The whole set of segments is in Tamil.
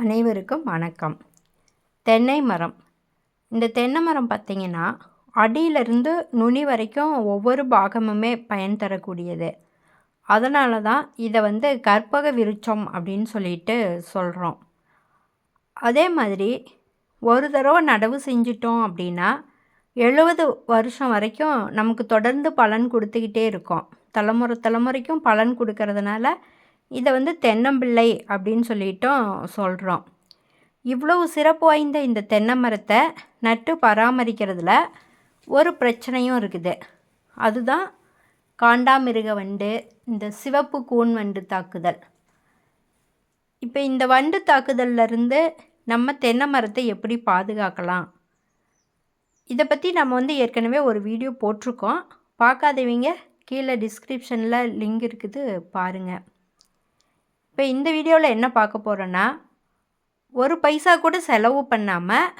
அனைவருக்கும் வணக்கம். தென்னை மரம். இந்த தென்னை மரம் பார்த்திங்கன்னா அடியிலிருந்து நுனி வரைக்கும் ஒவ்வொரு பாகமுமே பயன் தரக்கூடியது. அதனால தான் இதை வந்து கற்பக விருட்சம் அப்படின்னு சொல்லிட்டு சொல்கிறோம் அதே மாதிரி ஒரு தடவை நடவு செஞ்சிட்டோம் அப்படின்னா எழுபது வருஷம் வரைக்கும் நமக்கு தொடர்ந்து பலன் கொடுத்துக்கிட்டே இருக்கோம். தலைமுறை தலைமுறைக்கும் பலன் கொடுக்கறதுனால இதை வந்து தென்னம்பிள்ளை அப்படின்னு சொல்லிட்டும் சொல்கிறோம் இவ்வளவு சிறப்பு வாய்ந்த இந்த தென்னை மரத்தை நட்டு பராமரிக்கிறதுல ஒரு பிரச்சனையும் இருக்குது. அதுதான் காண்டாமிருக வண்டு இந்த சிவப்பு கூன் வண்டு தாக்குதல். இப்போ இந்த வண்டு தாக்குதல்லேருந்து நம்ம தென்னை மரத்தை எப்படி பாதுகாக்கலாம்? இதை பற்றி நம்ம வந்து ஏற்கனவே ஒரு வீடியோ போட்டிருக்கோம். பார்க்காதவங்க கீழே டிஸ்கிரிப்ஷனில் லிங்க் இருக்குது பாருங்கள் இப்போ இந்த வீடியோவில் என்ன பார்க்க போகிறோன்னா ஒரு பைசா கூட செலவு பண்ணாமல்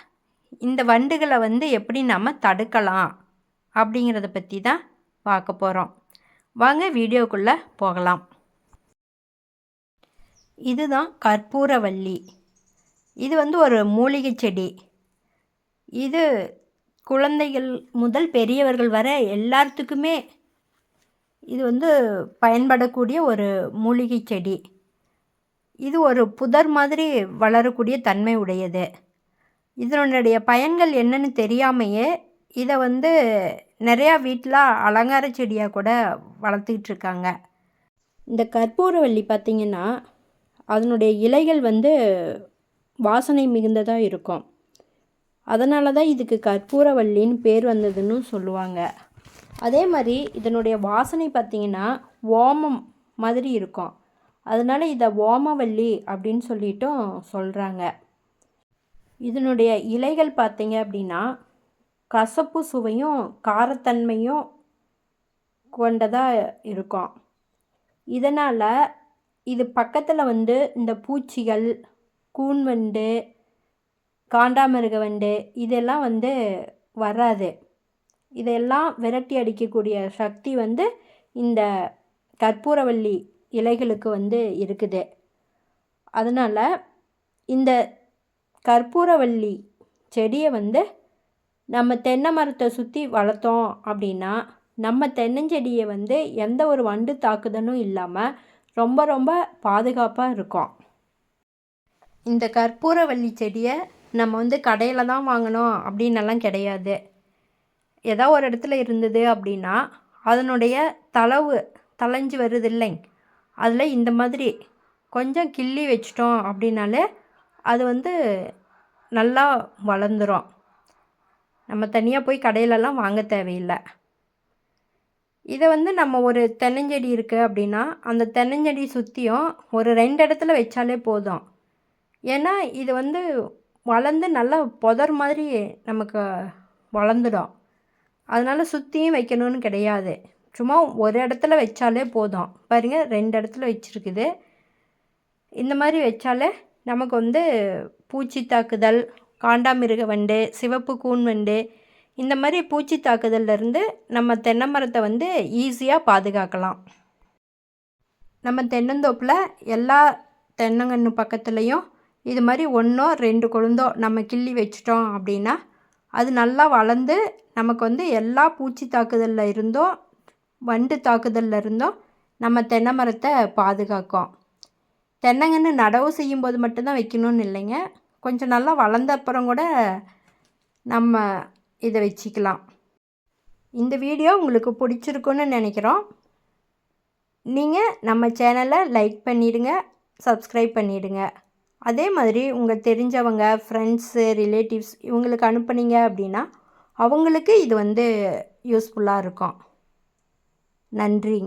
இந்த வண்டுகளை வந்து எப்படி நம்ம தடுக்கலாம் அப்படிங்கிறத பற்றி தான் பார்க்க போகிறோம் வாங்க வீடியோக்குள்ளே போகலாம். இதுதான் கற்பூரவல்லி இது வந்து ஒரு மூலிகை செடி. இது குழந்தைகள் முதல் பெரியவர்கள் வர எல்லாத்துக்குமே இது வந்து பயன்படக்கூடிய ஒரு மூலிகை செடி. இது ஒரு புதர் மாதிரி வளரக்கூடிய தன்மை உடையது. இதனுடைய பயன்கள் என்னன்னு தெரியாமையே இதை வந்து நிறையா வீட்டில் அலங்கார செடியாக கூட வளர்த்துக்கிட்டு இருக்காங்க. இந்த கற்பூரவல்லி பார்த்திங்கன்னா அதனுடைய இலைகள் வந்து வாசனை மிகுந்ததாக இருக்கும். அதனால தான் இதுக்கு கற்பூரவல்லின்னு பேர் வந்ததுன்னு சொல்லுவாங்க. அதே மாதிரி இதனுடைய வாசனை பார்த்திங்கன்னா ஓமம் மாதிரி இருக்கும். அதனால் இதை ஓமவல்லி அப்படின்னு சொல்லிட்டும் சொல்கிறாங்க இதனுடைய இலைகள் பார்த்தீங்க அப்படின்னா கசப்பு சுவையும் காரத்தன்மையும் கொண்டதாக இருக்கும். இதனால் இது பக்கத்தில் வந்து இந்த பூச்சிகள் கூன் வண்டு காண்டாமிருக வண்டு இதெல்லாம் வந்து வராது. இதெல்லாம் விரட்டி அடிக்கக்கூடிய சக்தி வந்து இந்த கற்பூரவல்லி இலைகளுக்கு வந்து இருக்குது. அதனால் இந்த கற்பூரவள்ளி செடியை வந்து நம்ம தென்னை மரத்தை சுற்றி வளர்த்தோம் அப்படின்னா நம்ம தென்னஞ்செடியை வந்து எந்த ஒரு வண்டு தாக்குதலும் இல்லாமல் ரொம்ப ரொம்ப பாதுகாப்பாக இருக்கும். இந்த கற்பூரவள்ளி செடியை நம்ம வந்து கடையில் தான் வாங்கணும் அப்படின்னெல்லாம் கிடையாது. ஏதோ ஒரு இடத்துல இருந்தது அப்படின்னா அதனுடைய தளவு தளைஞ்சு வருது இல்லைங்க. அதில் இந்த மாதிரி கொஞ்சம் கிள்ளி வச்சிட்டோம் அப்படின்னாலே அது வந்து நல்லா வளர்ந்துடும் நம்ம தனியாக போய் கடையிலலாம் வாங்க தேவையில்லை. இதை வந்து நம்ம ஒரு தென்னஞ்செடி இருக்குது அப்படின்னா அந்த தென்னஞ்செடி சுற்றியும் ஒரு ரெண்டு இடத்துல வச்சாலே போதும். ஏன்னா இது வந்து வளர்ந்து நல்லா புதர் மாதிரி நமக்கு வளர்ந்துடும். அதனால் சுற்றியும் வைக்கணும்னு கிடையாது. சும்மா ஒரு இடத்துல வச்சாலே போதும். பாருங்கள் ரெண்டு இடத்துல வச்சுருக்குது. இந்த மாதிரி வச்சாலே நமக்கு வந்து பூச்சி தாக்குதல் காண்டாமிருக வண்டு சிவப்பு கூன் வண்டு இந்த மாதிரி பூச்சி தாக்குதல்லேருந்து நம்ம தென்னை மரத்தை வந்து ஈஸியாக பாதுகாக்கலாம். நம்ம தென்னந்தோப்பில் எல்லா தென்னங்கன்று பக்கத்துலேயும் இது மாதிரி ஒன்றோ ரெண்டு கொழுந்தோ நம்ம கிள்ளி வச்சிட்டோம் அப்படின்னா அது நல்லா வளர்ந்து நமக்கு வந்து எல்லா பூச்சி தாக்குதலில் இருந்தும் வண்டு தாக்குதலில் இருந்தும் நம்ம தென்னை மரத்தை பாதுகாக்கும். தென்னங்கன்று நடவு செய்யும்போது மட்டும்தான் வைக்கணும்னு இல்லைங்க. கொஞ்சம் நல்லா வளர்ந்த அப்புறம் கூட நம்ம இதை வச்சுக்கலாம். இந்த வீடியோ உங்களுக்கு பிடிச்சிருக்குன்னு நினைக்கிறோம். நீங்கள் நம்ம சேனலை லைக் பண்ணிவிடுங்க சப்ஸ்கிரைப் பண்ணிவிடுங்க அதே மாதிரி உங்கள் தெரிஞ்சவங்க ஃப்ரெண்ட்ஸு ரிலேட்டிவ்ஸ் இவங்களுக்கு அனுப்புனீங்க அப்படின்னா அவங்களுக்கு இது வந்து யூஸ்ஃபுல்லாக இருக்கும். நன்றி.